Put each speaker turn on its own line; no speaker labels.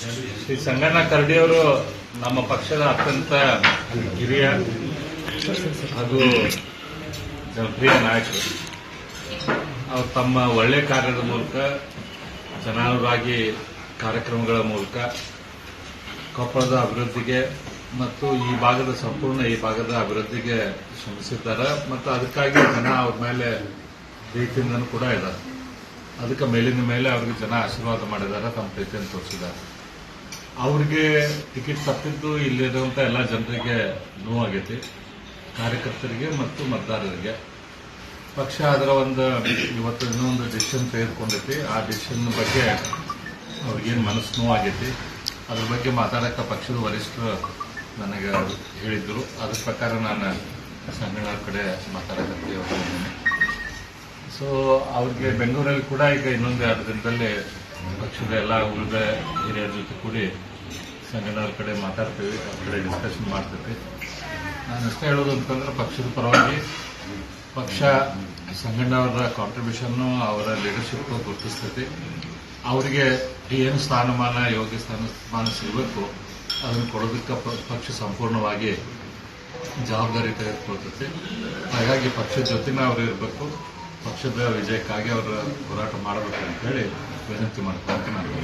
ಶ್ರೀ ಸಂಗಣ್ಣ ಕರಡಿಯವರು ನಮ್ಮ ಪಕ್ಷದ ಅತ್ಯಂತ ಹಿರಿಯ ಹಾಗೂ ಜನಪ್ರಿಯ ನಾಯಕರು. ಅವರು ತಮ್ಮ ಒಳ್ಳೆ ಕಾರ್ಯದ ಮೂಲಕ, ಜನಾನುರಾಗಿ ಕಾರ್ಯಕ್ರಮಗಳ ಮೂಲಕ, ಕೊಪ್ಪಳದ ಅಭಿವೃದ್ಧಿಗೆ ಮತ್ತು ಈ ಭಾಗದ ಸಂಪೂರ್ಣ ಈ ಭಾಗದ ಅಭಿವೃದ್ಧಿಗೆ ಶ್ರಮಿಸಿದ್ದಾರೆ. ಮತ್ತು ಅದಕ್ಕಾಗಿ ಜನ ಅವ್ರ ಮೇಲೆ ಪ್ರೀತಿಯಿಂದನೂ ಕೂಡ ಇದ್ದಾರೆ. ಅದಕ್ಕೆ ಮೇಲಿನ ಮೇಲೆ ಅವ್ರಿಗೆ ಜನ ಆಶೀರ್ವಾದ ಮಾಡಿದ್ದಾರೆ, ತಮ್ಮ ಪ್ರೀತಿಯನ್ನು ತೋರಿಸಿದ್ದಾರೆ. ಅವ್ರಿಗೆ ಟಿಕೆಟ್ ತಪ್ಪಿದ್ದು ಇಲ್ಲಿರುವಂಥ ಎಲ್ಲ ಜನರಿಗೆ ನೋವಾಗೈತಿ. ಕಾರ್ಯಕರ್ತರಿಗೆ ಮತ್ತು ಮತದಾರರಿಗೆ. ಪಕ್ಷ ಅದರ ಒಂದು, ಇವತ್ತು ಇನ್ನೊಂದು ಡಿಸಿಷನ್ ತೆಗೆದುಕೊಂಡೈತಿ. ಆ ಡಿಸಿಷನ್ ಬಗ್ಗೆ ಅವ್ರಿಗೇನು ಮನಸ್ಸು ನೋವಾಗೈತಿ. ಅದ್ರ ಬಗ್ಗೆ ಮಾತಾಡಕ್ಕೆ ಪಕ್ಷದ ವರಿಷ್ಠರು ನನಗೆ ಹೇಳಿದ್ರು. ಅದ್ರ ಪ್ರಕಾರ ನಾನು ಸಂಘಟನೆ ಕಡೆ ಮಾತಾಡಕ್ಕೆ ಹೊರಟಿದ್ದೀನಿ ಸೊ ಅವ್ರಿಗೆ ಬೆಂಗಳೂರಲ್ಲಿ ಕೂಡ ಈಗ ಇನ್ನೊಂದು ಎರಡು ದಿನದಲ್ಲಿ ಪಕ್ಷದ ಎಲ್ಲ ಉಳಿದ ಹಿರಿಯರ ಜೊತೆ ಕೂಡಿ ಸಂಘಟನೆಯವ್ರ ಕಡೆ ಮಾತಾಡ್ತೀವಿ, ಅವ್ರ ಕಡೆ ಡಿಸ್ಕಷನ್ ಮಾಡ್ತೀವಿ. ನಾನು ಅಷ್ಟೇ ಹೇಳೋದು ಅಂತಂದ್ರೆ ಪಕ್ಷದ ಪರವಾಗಿ ಪಕ್ಷ ಸಂಘಟನೆಯವರ ಕಾಂಟ್ರಿಬ್ಯೂಷನ್ನು ಅವರ ಲೀಡರ್ಶಿಪ್ ಗುರುತಿಸ್ತೈತಿ. ಅವರಿಗೆ ಏನು ಸ್ಥಾನಮಾನ, ಯೋಗ್ಯ ಸ್ಥಾನಮಾನ ಸಿಗಬೇಕು, ಅದನ್ನು ಕೊಡೋದಕ್ಕೆ ಪಕ್ಷ ಸಂಪೂರ್ಣವಾಗಿ ಜವಾಬ್ದಾರಿ ತೆಗೆದುಕೊಳ್ತೈತಿ. ಹಾಗಾಗಿ ಪಕ್ಷದ ಜೊತೆನೇ ಅವರು ಇರಬೇಕು. ಪಕ್ಷದ ವಿಜಯಕ್ಕಾಗಿ ಅವರು ಹೋರಾಟ ಮಾಡಬೇಕು ಅಂತ వెనక్కి మనకు వెనక్కి మనకు